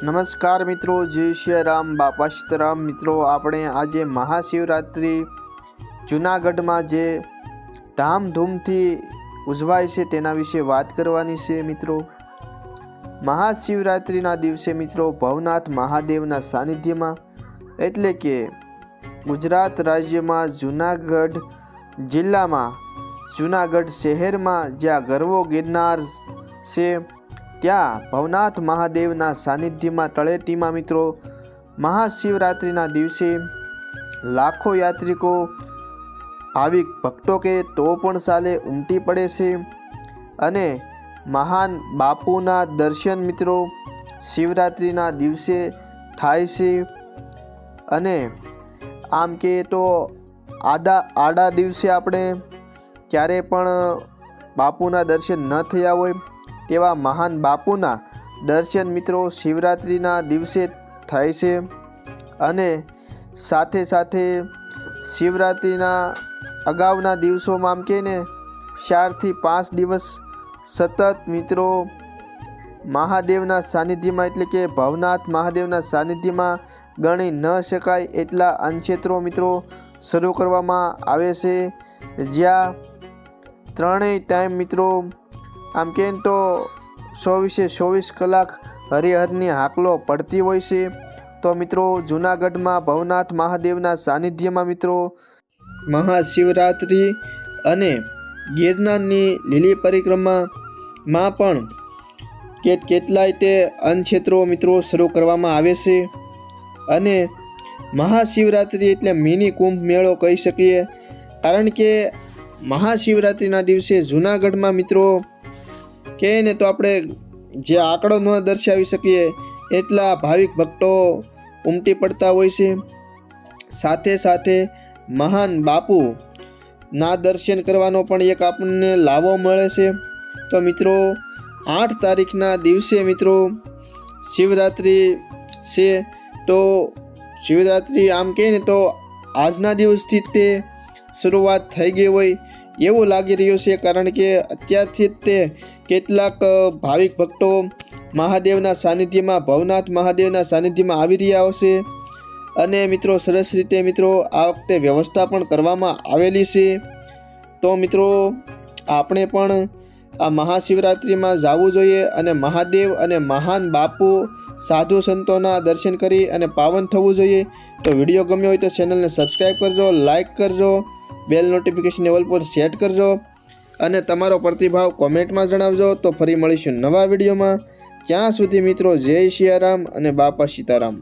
નમસ્કાર મિત્રો જય શ્રી રામ બાપા સીતારામ મિત્રો આપણે આજે મહાશિવરાત્રિ જુનાગઢમાં જે ધામધૂમથી ઉજવાય છે તેના વિશે વાત કરવાની છે મિત્રો. મહાશિવરાત્રિના દિવસે મિત્રો ભવનાથ મહાદેવના સાનિધ્યમાં એટલે કે ગુજરાત રાજ્યમાં જૂનાગઢ જિલ્લામાં, જૂનાગઢ શહેરમાં જ્યાં ગરવો ગિરનાર છે, ત્યાં ભવનાથ મહાદેવના સાનિધ્યમાં તળેટીમાં મિત્રો મહાશિવરાત્રિના દિવસે લાખો યાત્રિકો ભાવિક ભક્તો કે તો પણ સાલે ઉમટી પડે છે. અને મહાન બાપુના દર્શન મિત્રો, શિવરાત્રિના દિવસે થાય છે. અને આમ કે તો આડા આડા દિવસે આપણે ક્યારે પણ બાપુના દર્શન ન થયા હોય, તેવા મહાન બાપુના દર્શન મિત્રો શિવરાત્રિના દિવસે થાય છે. અને સાથે સાથે શિવરાત્રિના અગાઉના દિવસોમાં આમ કે ને ચારથી પાંચ દિવસ સતત મિત્રો મહાદેવના સાનિધ્યમાં એટલે કે ભવનાથ મહાદેવના સાનિધ્યમાં ગણી ન શકાય એટલા અનક્ષેત્રો મિત્રો શરૂ કરવામાં આવે છે. જ્યાં ત્રણેય ટાઈમ મિત્રો આમ કે તો ચોવીસે ચોવીસ કલાક હરિહરની હાકલો પડતી હોય છે. તો મિત્રો જૂનાગઢમાં ભવનાથ મહાદેવના સાનિધ્યમાં મિત્રો મહાશિવરાત્રિ અને ગિરનારની લીલી પરિક્રમામાં પણ કે કેટલાય તે અનક્ષેત્રો મિત્રો શરૂ કરવામાં આવે છે. અને મહાશિવરાત્રિ એટલે મિની કુંભ મેળો કહી શકીએ. કારણ કે મહાશિવરાત્રિના દિવસે જૂનાગઢમાં મિત્રો કહે ને તો આપણે જે આંકડો ન દર્શાવી શકીએ એટલા ભાવિક ભક્તો ઉમટી પડતા હોય છે. સાથે સાથે મહાન બાપુ, ના દર્શન કરવાનો પણ એક આપણને લાવો મળે છે. તો મિત્રો, આઠ તારીખના દિવસે મિત્રો, શિવરાત્રિ છે, તો શિવરાત્રિ આમ કહે ને તો આજના દિવસથી તે શરૂઆત થઈ ગઈ હોય એવું લાગી રહ્યું છે, કારણ કે અત્યારથી જ તે કેટલાક ભાવિક ભક્તો મહાદેવના સાનિધ્યમાં, ભવનાથ મહાદેવના સાનિધ્યમાં આવી રહ્યા હશે. અને મિત્રો, સરસ રીતે મિત્રો, આ વખતે વ્યવસ્થા પણ કરવામાં આવેલી છે. તો મિત્રો, આપણે પણ આ મહાશિવરાત્રિમાં જવું જોઈએ અને મહાદેવ અને મહાન બાપુ, સાધુ સંતોના દર્શન કરી અને પાવન થવું જોઈએ. તો વીડિયો ગમ્યો હોય તો ચેનલને સબસ્ક્રાઈબ કરજો, લાઇક કરજો, બેલ નોટિફિકેશન લેવલ પર સેટ કરજો અને તમારો પ્રતિભાવ કોમેન્ટમાં જણાવજો. તો ફરી મળીશું નવા વિડીયોમાં. ત્યાં સુધી મિત્રો, જય સિયારામ અને બાપા સીતારામ.